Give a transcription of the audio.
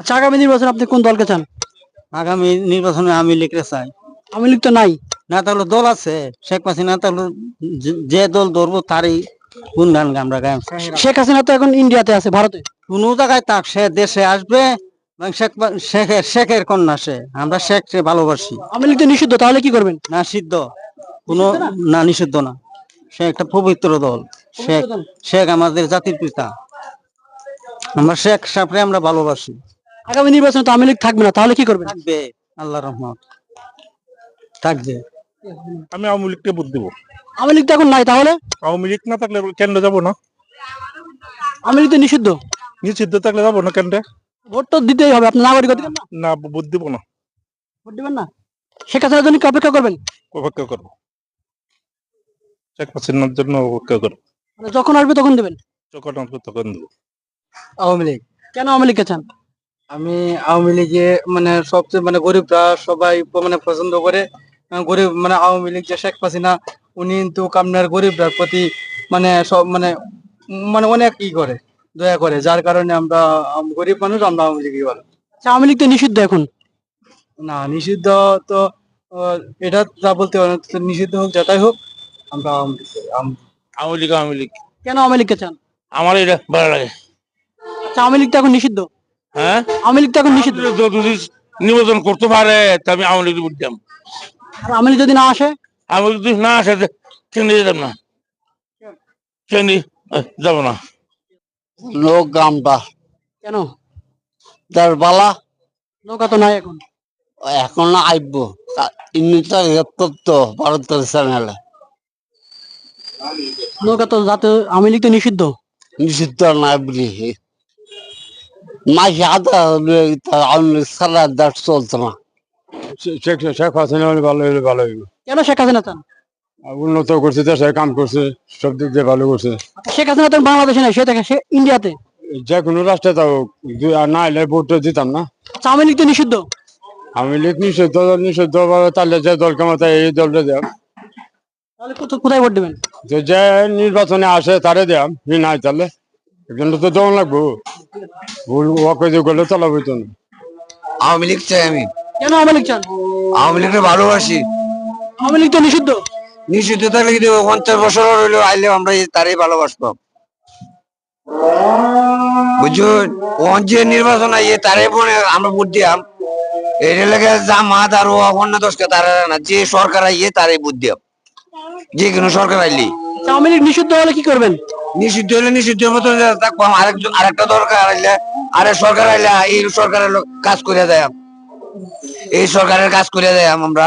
আচ্ছা আগামী নির্বাচনে আপনি কোন দলকে চান? আগামী নির্বাচনে আমি লিখতে চাই। আমি লীগ তো নাই। না তাহলে দল আছে শেখ হাসিনা তাহলে যে- দল ধরবো তারই গুণগান আমরা গাইম। শেখ হাসিনা তো এখন ইন্ডিয়াতে আছে ভারতে। কোন জায়গায় তাক সে দেশে আসবে শেখ শেখের শেখের কন্যা সে। আমরা শেখকে ভালোবাসি। আওয়ামী লীগ তো নিষিদ্ধ তাহলে কি করবেন? না সিদ্ধ। কোনো না নিষিদ্ধ না। সে একটা পবিত্র দল। শেখ শেখ আমাদের জাতির পিতা। আমরা শেখ সাপরে আমরা ভালোবাসি। আগামী নির্বাচনে তো আওয়ামী লীগ থাকবে না তাহলে কি করবেন? থাকবে। আল্লাহ রহমত। থাকবে। আমি আওয়ামী লীগকে ভোট দেবো। আওয়ামী লীগ তো এখন নাই তাহলে? আওয়ামী লীগ না থাকলে কেন্দ্র যাব না। আওয়ামী লীগ তো নিষিদ্ধ। নিষিদ্ধ থাকলে যাব না কেন্দ্রে? ভোট তো দিতেই হবে আপনার নাগরিক অধিকার না? না ভোট দেবো না। ভোট দিবেন না? শেখ হাসিনার জন্য কি অপেক্ষা করবেন? অপেক্ষা করব। শেখ হাসিনার জন্য অপেক্ষা করব। মানে যখন আসবে তখন দেবেন? যখন আসবে তখন দেবো। আওয়ামী লীগ। কেন আওয়ামী লীগকে চান? আমি আওয়ামী লীগে মানে সবচেয়ে মানে গরিবরা সবাই মানে পছন্দ করে গরিব মানে আওয়ামী লীগ যে শেখ হাসিনা উনি কিন্তু আপনার গরিবরার প্রতি মানে সব মানে মানে অনেক ই করে দয়া করে যার কারণে আমরা গরিব মানুষ আমরা আওয়ামী লীগই ভালো। আচ্ছা, আওয়ামী লীগ তো নিষিদ্ধ এখন? না নিষিদ্ধ তো এটা যা বলতে পারেন তো নিষিদ্ধ হোক যেটাই হোক আমরা আওয়ামী লীগ আওয়ামী লীগ। কেন আওয়ামী লীগকে চান? আমার এটা ভালো লাগে। আচ্ছা আওয়ামী লীগ তো এখন নিষিদ্ধ? হ্যাঁ? আওয়ামী লীগ তো এখন নিষিদ্ধ। যদি নির্বাচন করতে পারে তা আমি আওয়ামী লীগ ভোট দিলাম আর আওয়ামী লীগ যদি না আসে? আমি যদি না আসে কেন্দ্রে যেতাম না। কেন্দ্রে যাব না। লোক কেন? তার বালা। নৌকা তো নাই এখন। এখন আইব। তো ভারতের চ্যানেলে নৌকা তো যাতে আওয়ামী লীগ তো নিষিদ্ধ। নিষিদ্ধ না বলি আধা আওয়ামী লীগ সারা দেশ চলতো না শেখ শেখ হাসিনা হলে ভালো হলে ভালো হইব কেন শেখ হাসিনা চান উন্নত করছে দেশে কাম করছে সব দিক দিয়ে ভালো করছে আচ্ছা, শেখ হাসিনা তো বাংলাদেশে নাই সে থাকে সে ইন্ডিয়াতে যে কোনো রাষ্ট্রে তাও না এলে ভোট দিতাম না আচ্ছা আওয়ামী লীগ তো নিষিদ্ধ আমি লিখ নিষিদ্ধ নিষিদ্ধ তাহলে যে দল ক্ষমতায় এই দলটা দেব তাহলে কোথায় ভোট দেবেন যে নির্বাচনে আসে তারে দেয়াম নাই তাহলে এখানে তো দেওয়া লাগবো ওকে যে গেলে না। আওয়ামী লীগ চাই আমি। কেন আওয়ামী লীগ চান? আওয়ামী লীগকে ভালোবাসি। আওয়ামী লীগ তো নিষিদ্ধ। নিষিদ্ধ থাকলে কিন্তু পঞ্চাশ বছর হইল আইলে আমরা তারই ভালোবাসবো। বুঝুন ওন যে নির্বাচন আইয়ে তারে মনে আমরা ভোট দিয়াম। এর লেগে জামাত আর ও অন্য দশকে তারা না। যে সরকার আইয়ে তারে ভোট দিয়াম। যে কোনো সরকার আইলি আওয়ামী লীগ নিষিদ্ধ হলে কি করবেন? নিষিদ্ধ হলে নিষিদ্ধ মতো থাকব আরেকজন আরেকটা দরকার আইলে, আরে সরকার আইলে, এই সরকারের লোক কাজ করে দেয় এই সরকারের কাজ করে দেয় আমরা।